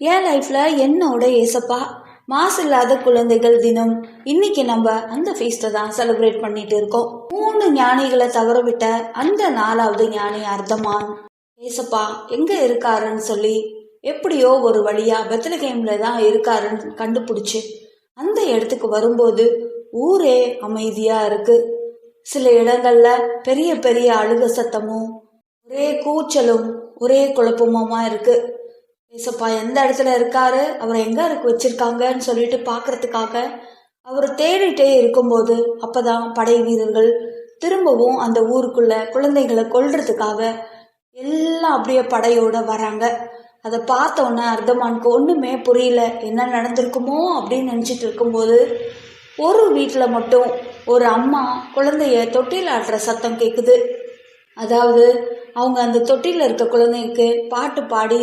என் லைஃப்ல என்னோட ஏசப்பா மாசு இல்லாத குழந்தைகள் தினம். இன்னைக்கு நம்ம அந்த ஃபீஸ்ட்டை தான் செலிப்ரேட் பண்ணிட்டு இருக்கோம். மூணு ஞானிகளை தவற விட்ட அந்த நாலாவது ஞானி அர்த்தமான். ஏசப்பா எங்க இருக்காருன்னு சொல்லி எப்படியோ ஒரு வழியா பெத்லகேம்ல தான் இருக்காருன்னு கண்டுபிடிச்சு அந்த இடத்துக்கு வரும்போது ஊரே அமைதியா இருக்கு. சில இடங்கள்ல பெரிய பெரிய அழுக சத்தமும் ஒரே கூச்சலும் ஒரே குழப்பமுமா இருக்கு. ஏசப்பா எந்த இடத்துல இருக்காரு? அவரை எங்க இருக்கு வச்சிருக்காங்கன்னு சொல்லிட்டு பார்க்கறதுக்காக அவர் தேடிட்டே இருக்கும்போது அப்பதான் படை வீரர்கள் திரும்பவும் அந்த ஊருக்குள்ள குழந்தைகளை கொல்றதுக்காக எல்லாம் அப்படியே படையோட வராங்க. அதை பார்த்த உடனே அர்த்தமானுக்கு ஒண்ணுமே புரியல. என்ன நடந்திருக்குமோ அப்படின்னு நினைச்சிட்டு இருக்கும்போது ஒரு வீட்டில் மட்டும் ஒரு அம்மா குழந்தைய தொட்டில் ஆடுற சத்தம் கேட்குது அதாவது அவங்க அந்த தொட்டில இருக்க குழந்தைக்கு பாட்டு பாடி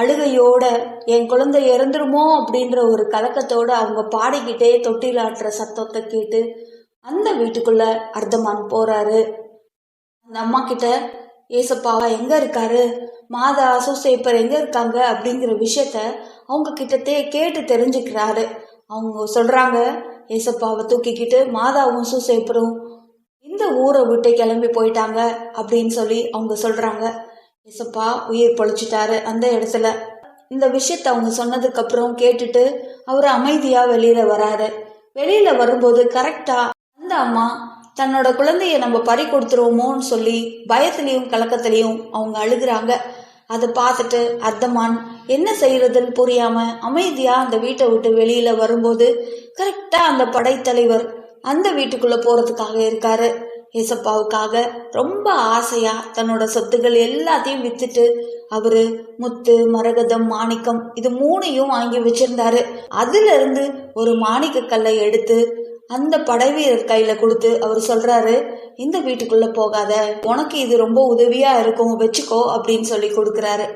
அழுகையோட என் குழந்தை இறந்துருமோ? அப்படின்ற ஒரு கலக்கத்தோடு அவங்க பாடிக்கிட்டே தொட்டில் ஆட்டுற சத்தத்தை கேட்டு அந்த வீட்டுக்குள்ள அர்த்தமான் போறாரு. அந்த அம்மா கிட்ட ஏசப்பாவா எங்க இருக்காரு? மாதா சூசேப்பர் எங்க இருக்காங்க? அப்படிங்கிற விஷயத்த அவங்க கிட்டத்தே கேட்டு தெரிஞ்சுக்கிறாரு. அவங்க சொல்றாங்க ஏசப்பாவை தூக்கிக்கிட்டு மாதாவும் சூசேப்பரும் இந்த ஊரை விட்டு கிளம்பி போயிட்டாங்க அப்படின்னு சொல்லி அவங்க சொல்றாங்க. எசப்பா உயிர் பொழைச்சிட்டாரு அந்த இடத்துல. இந்த விஷயத்த அவங்க சொன்னதுக்கு அப்புறம் கேட்டுட்டு அவர் அமைதியா வெளியில வராரு. வெளியில வரும்போது கரெக்டா அந்த அம்மா தன்னோட குழந்தைய நம்ம பறி கொடுத்துருவோமோன்னு சொல்லி பயத்திலையும் கலக்கத்திலையும் அவங்க அழுகுறாங்க. அதை பார்த்துட்டு அர்த்தமான் என்ன செய்யறதுன்னு புரியாம அமைதியா அந்த வீட்டை விட்டு வெளியில வரும்போது கரெக்டா அந்த படைத்தலைவர் அந்த வீட்டுக்குள்ள போறதுக்காக இருக்காரு. ஏசப்பாவுக்காக ரொம்ப ஆசையா தன்னோட சொத்துக்கள் எல்லாத்தையும் வித்துட்டு அவரு முத்து மரகதம் மாணிக்கம் இது மூணையும் வாங்கி வச்சிருந்தாரு. அதுல இருந்து ஒரு மாணிக்க கல்லை எடுத்து அந்த படைவீரர் கையில கொடுத்து அவர் சொல்றாரு இந்த வீட்டுக்குள்ள போகாத. உனக்கு இது ரொம்ப உதவியா இருக்கும். வச்சுக்கோ அப்படின்னு சொல்லி கொடுக்கறாரு.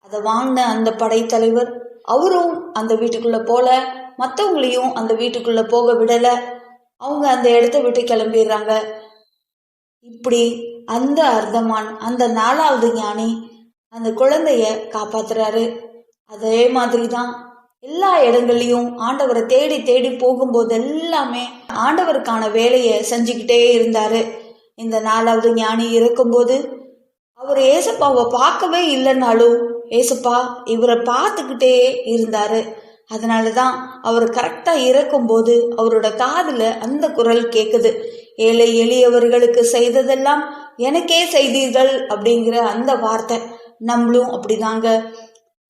அதை வாங்கின அந்த படைத்தலைவர் அவரும் அந்த வீட்டுக்குள்ள போல மற்றவங்களையும் அந்த வீட்டுக்குள்ள போக விடல. அவங்க அந்த இடத்த விட்டு கிளம்பிடுறாங்க. இப்படி அந்த அர்த்தமான் அந்த நாலாவது ஞானி அந்த குழந்தைய காப்பாத்துறாரு. அதே மாதிரி தான் எல்லா இடங்கள்லையும் ஆண்டவரை தேடி தேடி போகும்போது எல்லாமே ஆண்டவருக்கான வேலையை செஞ்சுக்கிட்டே இருந்தாரு. இந்த நாலாவது ஞானி இருக்கும்போது அவர் ஏசப்பாவை பார்க்கவே இல்லைனாலும் ஏசப்பா இவரை பார்த்துக்கிட்டே இருந்தாரு. அதனால தான் அவர் கரெக்டாக இறக்கும்போது அவரோட காதில் அந்த குரல் கேட்குது ஏழை எளியவர்களுக்கு செய்ததெல்லாம் எனக்கே செய்தீர்கள் அப்படிங்கிற அந்த வார்த்தை. நம்மளும் அப்படிதாங்க.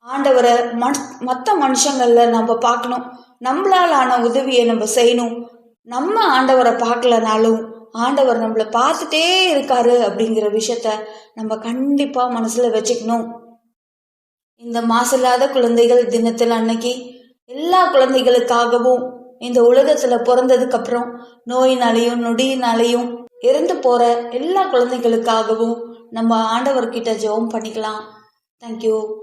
ஆண்டவரை மன் மற்ற மனுஷங்களில் நம்ம பார்க்கணும். நம்மளால் ஆன உதவியை நம்ம செய்யணும். நம்ம ஆண்டவரை பார்க்கலனாலும் ஆண்டவர் நம்மளை பார்த்துட்டே இருக்காரு அப்படிங்கிற விஷயத்த நம்ம கண்டிப்பாக மனசில் வச்சுக்கணும். இந்த மாசில்லாத குழந்தைகள் தினத்தில் அன்னைக்கு எல்லா குழந்தைகளுக்காகவும் இந்த உலகத்துல பிறந்ததுக்கு அப்புறம் நோயினாலையும் நொடியினாலையும் இறந்து போற எல்லா குழந்தைகளுக்காகவும் நம்ம ஆண்டவர்கிட்ட ஜெபம் பண்ணிக்கலாம். தேங்க்யூ